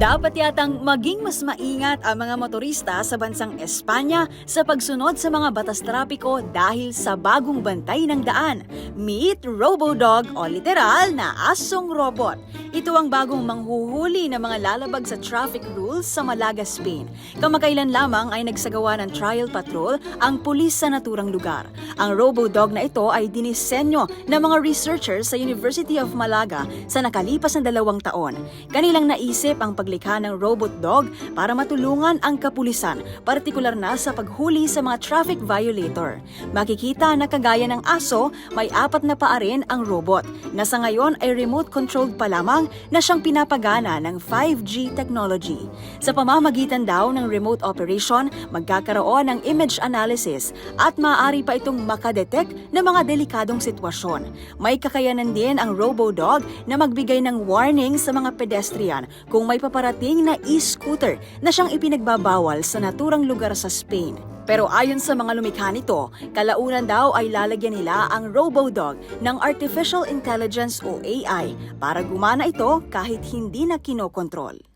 Dapat yatang maging mas maingat ang mga motorista sa bansang Espanya sa pagsunod sa mga batas trapiko dahil sa bagong bantay ng daan. Meet RoboDog o literal na asong robot. Ito ang bagong manghuhuli ng mga lalabag sa traffic rules sa Malaga, Spain. Kamakailan lamang ay nagsagawa ng trial patrol ang pulis sa naturang lugar. Ang RoboDog na ito ay dinisenyo ng mga researchers sa University of Malaga sa nakalipas na dalawang taon. Kanilang naisip ang paglikha ng robot dog para matulungan ang kapulisan, partikular na sa paghuli sa mga traffic violator. Makikita na kagaya ng aso, may apat na paa rin ang robot, na sa ngayon ay remote-controlled pa lamang na siyang pinapagana ng 5G technology. Sa pamamagitan daw ng remote operation, magkakaroon ng image analysis at maaari pa itong makadetect ng mga delikadong sitwasyon. May kakayanan din ang RoboDog na magbigay ng warning sa mga pedestrian kung may paparating na e-scooter na siyang ipinagbabawal sa naturang lugar sa Spain. Pero ayon sa mga lumikha nito, kalaunan daw ay lalagyan nila ang RoboDog ng Artificial Intelligence o AI para gumana ito kahit hindi na kinokontrol.